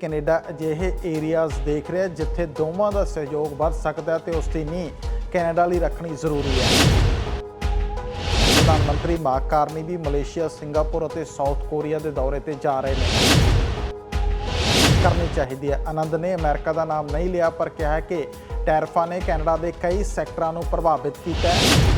Canada ਅਜਿਹੇ areas ਦੇਖ ਰਿਹਾ ਜਿੱਥੇ ਦੋਵਾਂ ਦਾ ਸਹਿਯੋਗ ਵੱਧ ਸਕਦਾ ਹੈ ਤੇ ਉਸ ਦੀ ਨੀਂਹ ਕੈਨੇਡਾ ਲਈ ਰੱਖਣੀ ਜ਼ਰੂਰੀ ਹੈ। ਪ੍ਰਧਾਨ ਮੰਤਰੀ ਮਾਰਕ ਕਾਰਨੀ ਵੀ ਮਲੇਸ਼ੀਆ, ਸਿੰਗਾਪੁਰ ਅਤੇ ਸਾਊਥ ਕੋਰੀਆ ਦੇ ਦੌਰੇ ਤੇ ਜਾ ਰਹੇ ਨੇ। ਕਰਨੀ ਚਾਹੀਦੀ ਹੈ। ਆਨੰਦ ਨੇ ਅਮਰੀਕਾ ਦਾ ਨਾਮ ਨਹੀਂ ਲਿਆ, ਪਰ ਕਿਹਾ ਕਿ ਟੈਰਫਾ ਨੇ ਕੈਨੇਡਾ ਦੇ ਕਈ ਸੈਕਟਰਾਂ ਨੂੰ ਪ੍ਰਭਾਵਿਤ ਕੀਤਾ ਹੈ।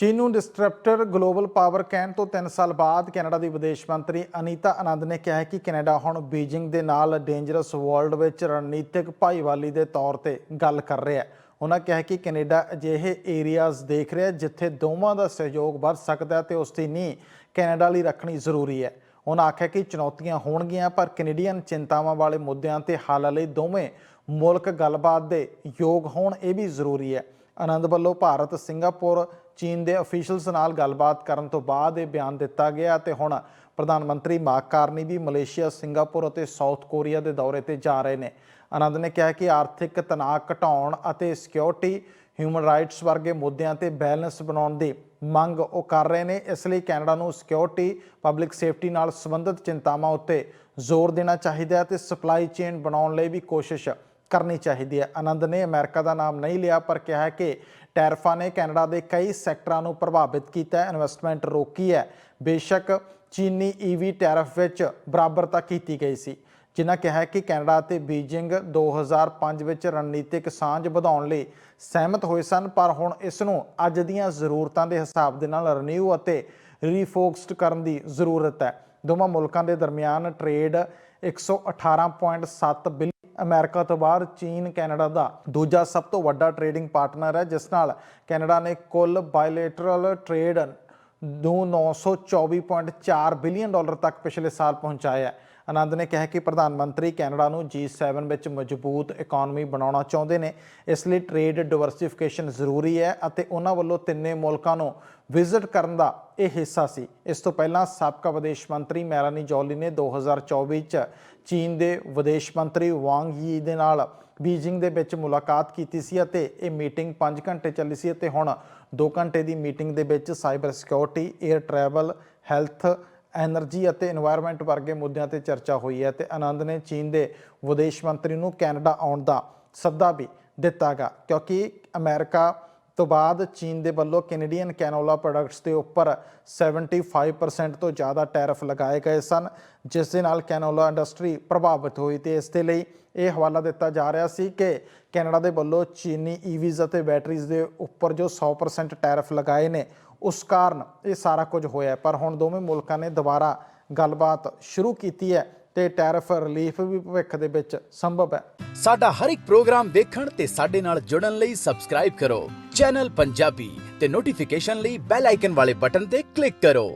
ਚੀਨ ਨੂੰ ਡਿਸਟਰਪਟਰ ਗਲੋਬਲ ਪਾਵਰ ਕਹਿਣ ਤੋਂ 3 ਸਾਲ ਬਾਅਦ ਕੈਨੇਡਾ ਦੀ ਵਿਦੇਸ਼ ਮੰਤਰੀ ਅਨੀਤਾ ਆਨੰਦ ਨੇ ਕਿਹਾ ਹੈ ਕਿ ਕੈਨੇਡਾ ਹੁਣ ਬੀਜਿੰਗ ਦੇ ਨਾਲ ਡੇਂਜਰਸ ਵਰਲਡ ਵਿੱਚ ਰਣਨੀਤਿਕ ਭਾਈਵਾਲੀ ਦੇ ਤੌਰ ਤੇ ਗੱਲ ਕਰ ਰਿਹਾ ਹੈ। ਉਹਨਾਂ ਕਿਹਾ ਕਿ ਕੈਨੇਡਾ ਅਜਿਹੇ ਏਰੀਆਜ਼ ਦੇਖ ਰਿਹਾ ਜਿੱਥੇ ਦੋਵਾਂ ਦਾ ਸਹਿਯੋਗ ਵੱਧ ਸਕਦਾ ਹੈ ਤੇ ਉਸ ਦੀ ਨੀਂਹ ਕੈਨੇਡਾ ਲਈ ਰੱਖਣੀ ਜ਼ਰੂਰੀ ਹੈ। ਉਹਨਾਂ ਆਖਿਆ ਕਿ ਚੁਣੌਤੀਆਂ ਹੋਣਗੀਆਂ, ਪਰ ਕੈਨੇਡੀਅਨ ਚਿੰਤਾਵਾਂ ਵਾਲੇ ਮੁੱਦਿਆਂ ਤੇ ਹੱਲ ਲਈ ਦੋਵੇਂ ਮੁਲਕ ਗੱਲਬਾਤ ਦੇ ਯੋਗ ਹੋਣ ਇਹ ਵੀ ਜ਼ਰੂਰੀ ਹੈ। ਆਨੰਦ ਵੱਲੋਂ ਭਾਰਤ, ਸਿੰਗਾਪੁਰ ਚੀਨ ਦੇ ਅਫੀਸ਼ੀਅਲਸ ਨਾਲ ਗੱਲਬਾਤ ਕਰਨ ਤੋਂ ਬਾਅਦ ਇਹ ਬਿਆਨ ਦਿੱਤਾ ਗਿਆ ਤੇ ਹੁਣ ਪ੍ਰਧਾਨ ਮੰਤਰੀ ਮਾਰਕ ਕਾਰਨੀ ਵੀ ਮਲੇਸ਼ੀਆ, ਸਿੰਗਾਪੁਰ ਅਤੇ ਸਾਊਥ ਕੋਰੀਆ ਦੇ ਦੌਰੇ ਤੇ ਜਾ ਰਹੇ ਨੇ। ਆਨੰਦ ਨੇ ਕਿਹਾ ਕਿ ਆਰਥਿਕ ਤਣਾਅ ਘਟਾਉਣ ਅਤੇ ਸਿਕਿਉਰਿਟੀ, ਹਿਊਮਨ ਰਾਈਟਸ ਵਰਗੇ ਮੁੱਦਿਆਂ ਤੇ ਬੈਲੈਂਸ ਬਣਾਉਣ ਦੀ ਮੰਗ ਉਹ ਕਰ ਰਹੇ ਨੇ, ਇਸ ਲਈ ਕੈਨੇਡਾ ਨੂੰ ਸਿਕਿਉਰਿਟੀ, ਪਬਲਿਕ ਸੇਫਟੀ ਨਾਲ ਸੰਬੰਧਿਤ ਚਿੰਤਾਵਾਂ ਉੱਤੇ ਜ਼ੋਰ ਦੇਣਾ ਚਾਹੀਦਾ ਹੈ ਤੇ ਸਪਲਾਈ ਚੇਨ ਬਣਾਉਣ ਲਈ ਵੀ ਕੋਸ਼ਿਸ਼ ਕਰਨੀ ਚਾਹੀਦੀ ਹੈ। ਆਨੰਦ ਨੇ ਅਮਰੀਕਾ ਦਾ ਨਾਮ ਨਹੀਂ ਲਿਆ, ਪਰ ਕਿਹਾ ਹੈ ਕਿ ਟੈਰਫਾਂ ਨੇ ਕੈਨੇਡਾ ਦੇ ਕਈ ਸੈਕਟਰਾਂ ਨੂੰ ਪ੍ਰਭਾਵਿਤ ਕੀਤਾ ਹੈ, ਇਨਵੈਸਟਮੈਂਟ ਰੋਕੀ ਹੈ। ਬੇਸ਼ੱਕ ਚੀਨੀ ਈਵੀ ਟੈਰਫ ਵਿੱਚ ਬਰਾਬਰਤਾ ਕੀਤੀ ਗਈ ਸੀ, ਜਿਨ੍ਹਾਂ ਕਿਹਾ ਕਿ ਕੈਨੇਡਾ ਅਤੇ ਬੀਜਿੰਗ 2005 ਵਿੱਚ ਰਣਨੀਤਿਕ ਸਾਂਝ ਵਧਾਉਣ ਲਈ ਸਹਿਮਤ ਹੋਏ ਸਨ, ਪਰ ਹੁਣ ਇਸ ਨੂੰ ਅੱਜ ਦੀਆਂ ਜ਼ਰੂਰਤਾਂ ਦੇ ਹਿਸਾਬ ਦੇ ਨਾਲ ਰੀਨਿਊ ਅਤੇ ਰੀਫੋਕਸਡ ਕਰਨ ਦੀ ਜ਼ਰੂਰਤ ਹੈ। ਦੋਵਾਂ ਮੁਲਕਾਂ ਦੇ ਦਰਮਿਆਨ ਟ੍ਰੇਡ 118.7 ਬਿਲੀਅਨ ਅਮਰੀਕਾ ਤੋਂ ਬਾਅਦ ਚੀਨ, ਕੈਨੇਡਾ ਦਾ ਦੂਜਾ ਸਭ ਤੋਂ ਵੱਡਾ ਟ੍ਰੇਡਿੰਗ ਪਾਰਟਨਰ ਹੈ, ਜਿਸ ਨਾਲ ਕੈਨੇਡਾ ਨੇ ਕੁੱਲ ਬਾਇਲੇਟਰਲ ਟ੍ਰੇਡ ਨੂੰ 924.4 ਬਿਲੀਅਨ ਡਾਲਰ ਤੱਕ ਪਿਛਲੇ ਸਾਲ ਪਹੁੰਚਾਇਆ ਹੈ। ਆਨੰਦ ਨੇ ਕਿਹਾ ਕਿ ਪ੍ਰਧਾਨ ਮੰਤਰੀ ਕੈਨੇਡਾ ਨੂੰ G7 ਵਿੱਚ ਮਜ਼ਬੂਤ ਇਕਨੋਮੀ ਬਣਾਉਣਾ ਚਾਹੁੰਦੇ ਨੇ। ਇਸ ਲਈ ਟ੍ਰੇਡ ਡਿਵਰਸਿਫਿਕੇਸ਼ਨ ਜ਼ਰੂਰੀ ਹੈ ਅਤੇ ਉਹਨਾਂ ਵੱਲੋਂ ਤਿੰਨੇ ਮੁਲਕਾਂ ਨੂੰ ਵਿਜ਼ਿਟ ਕਰਨ ਦਾ ਇਹ ਹਿੱਸਾ ਸੀ। ਇਸ ਤੋਂ ਪਹਿਲਾਂ ਸਾਬਕਾ ਵਿਦੇਸ਼ ਮੰਤਰੀ ਮੈਲਾਨੀ ਜੋਲੀ ਨੇ 2024 ਚ ਚੀਨ ਦੇ ਵਿਦੇਸ਼ ਮੰਤਰੀ ਵਾਂਗ ਯੀ ਦੇ ਨਾਲ ਬੀਜਿੰਗ ਦੇ ਵਿੱਚ ਮੁਲਾਕਾਤ ਕੀਤੀ ਸੀ ਅਤੇ ਇਹ ਮੀਟਿੰਗ 5 ਘੰਟੇ ਚੱਲੀ ਸੀ ਅਤੇ ਹੁਣ 2 ਘੰਟੇ ਦੀ ਮੀਟਿੰਗ ਦੇ ਵਿੱਚ cyber security air travel, health, energy ਅਤੇ এনवायरमेंट ਵਰਗੇ ਮੁੱਦਿਆਂ ਤੇ ਚਰਚਾ ਹੋਈ ਹੈ ਤੇ ਆਨੰਦ ਨੇ ਚੀਨ ਦੇ ਵਿਦੇਸ਼ ਮੰਤਰੀ ਨੂੰ ਕੈਨੇਡਾ ਆਉਣ ਦਾ ਸੱਦਾ ਵੀ ਦਿੱਤਾਗਾ। ਕਿਉਂਕਿ ਅਮਰੀਕਾ ਤੋਂ ਬਾਅਦ ਚੀਨ ਦੇ ਵੱਲੋਂ ਕੈਨੇਡੀਅਨ ਕੈਨੋਲਾ ਪ੍ਰੋਡਕਟਸ ਦੇ ਉੱਪਰ 75% ਤੋਂ ਜ਼ਿਆਦਾ ਟੈਰਿਫ ਲਗਾਏ ਗਏ ਸਨ, ਜਿਸ ਦੇ ਨਾਲ ਕੈਨੋਲਾ ਇੰਡਸਟਰੀ ਪ੍ਰਭਾਵਿਤ ਹੋਈ ਤੇ ਇਸ ਦੇ ਲਈ ਇਹ ਹਵਾਲਾ ਦਿੱਤਾ ਜਾ ਰਿਹਾ ਸੀ ਕਿ ਕੈਨੇਡਾ ਦੇ ਵੱਲੋਂ ਚੀਨੀ e ਈਵੀਜ਼ ਅਤੇ ਬੈਟਰੀਜ਼ ਦੇ ਉੱਪਰ ਜੋ 100% ਟੈਰਿਫ ਲਗਾਏ ਨੇ, ਉਸ ਕਾਰਨ ਇਹ ਸਾਰਾ ਕੁਝ ਹੋਇਆ ਪਰ ਹੁਣ ਦੋਵੇਂ ਮੁਲਕਾਂ ਨੇ ਦੁਬਾਰਾ ਗੱਲਬਾਤ ਸ਼ੁਰੂ ਕੀਤੀ ਹੈ। ਤੇ ਟੈਰਿਫ ਰਿਲੀਫ ਵੀ ਭਵਿੱਖ ਦੇ ਵਿੱਚ ਸੰਭਵ ਹੈ। ਸਾਡਾ ਹਰ ਇੱਕ ਪ੍ਰੋਗਰਾਮ ਦੇਖਣ ਤੇ ਸਾਡੇ ਨਾਲ ਜੁੜਨ ਲਈ ਸਬਸਕ੍ਰਾਈਬ ਕਰੋ। ਚੈਨਲ ਪੰਜਾਬੀ ਤੇ ਨੋਟੀਫਿਕੇਸ਼ਨ ਲਈ ਬੈਲ ਆਈਕਨ ਵਾਲੇ ਬਟਨ ਤੇ ਕਲਿੱਕ ਕਰੋ।